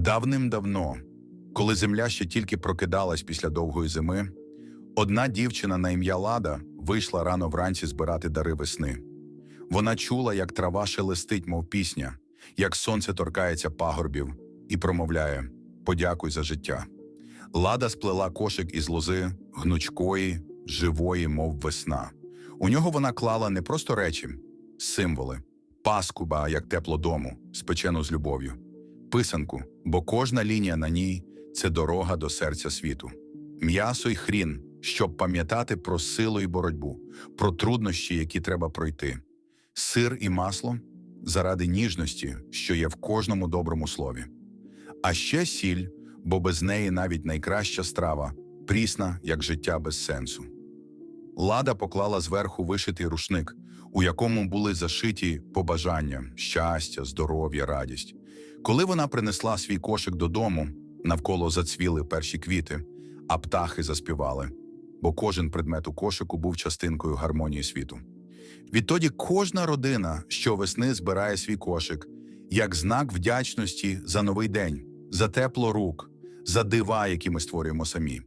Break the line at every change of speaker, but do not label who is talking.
Давним-давно, коли земля ще тільки прокидалась після довгої зими, одна дівчина на ім'я Лада вийшла рано вранці збирати дари весни. Вона чула, як трава шелестить, мов пісня, як сонце торкається пагорбів, і промовляє Подякуй за життя. Лада сплела кошик із лози, гнучкої, живої, мов весна. У нього вона клала не просто речі, символи, паскуба, як тепло дому, спечену з любов'ю, писанку, бо кожна лінія на ній це дорога до серця світу, м'ясо й хрін, щоб пам'ятати про силу і боротьбу, про труднощі, які треба пройти, сир і масло заради ніжності, що є в кожному доброму слові. А ще сіль, бо без неї навіть найкраща страва прісна, як життя без сенсу. Лада поклала зверху вишитий рушник, у якому були зашиті побажання, щастя, здоров'я, радість. Коли вона принесла свій кошик додому, навколо зацвіли перші квіти, а птахи заспівали, бо кожен предмет у кошику був частинкою гармонії світу. Відтоді кожна родина щовесни збирає свій кошик як знак вдячності за новий день, за тепло рук, за дива, які ми створюємо самі.